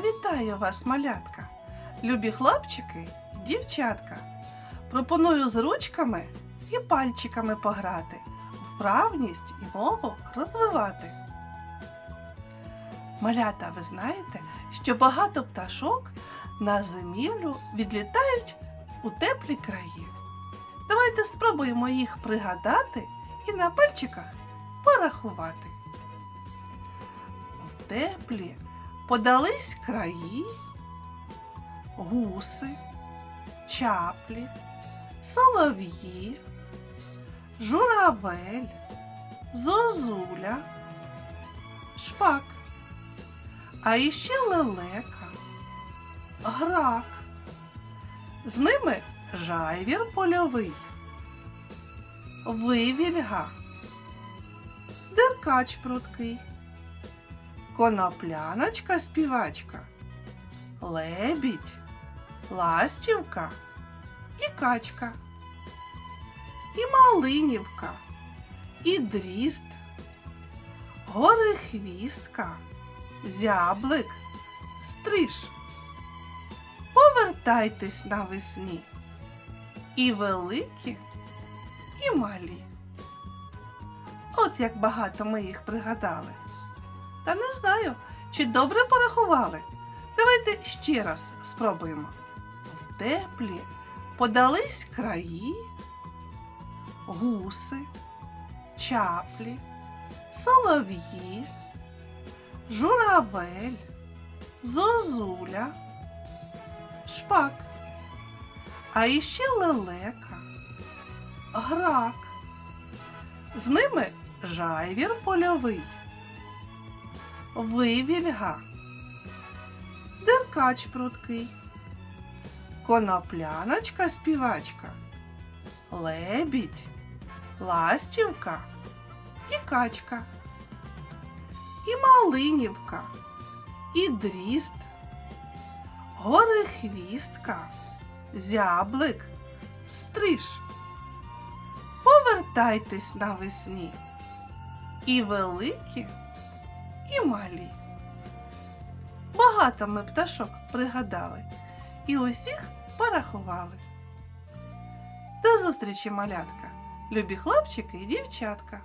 Вітаю вас, малятка, любі хлопчики дівчатка. Пропоную з ручками і пальчиками пограти, вправність і мову розвивати. Малята, ви знаєте, що багато пташок на зимівлю відлітають у теплі краї. Давайте спробуємо їх пригадати і на пальчиках порахувати. В теплі подались краї, гуси, чаплі, солов'ї, журавель, зозуля, шпак, а іще лелека, грак. З ними жайвір польовий, вивільга, деркач пруткий конопляночка співачка, лебідь, ластівка і качка, і малинівка, і дріст, горихвістка, зяблик, стриж. Повертайтесь навесні. І великі, і малі. От як багато ми їх пригадали. Та не знаю, чи добре порахували. Давайте ще раз спробуємо. В теплі подались краї, гуси, чаплі, солов'ї, журавель, зозуля, шпак, а іще лелека, грак. З ними жайвір польовий вивільга, деркач пруткий, конопляночка співачка, лебідь, ластівка і качка, і малинівка, і дріст, горихвістка, зяблик, стриж. Повертайтесь навесні. І великі і малі. Багато ми пташок пригадали і усіх порахували. До зустрічі, малятка, любі хлопчики і дівчатка.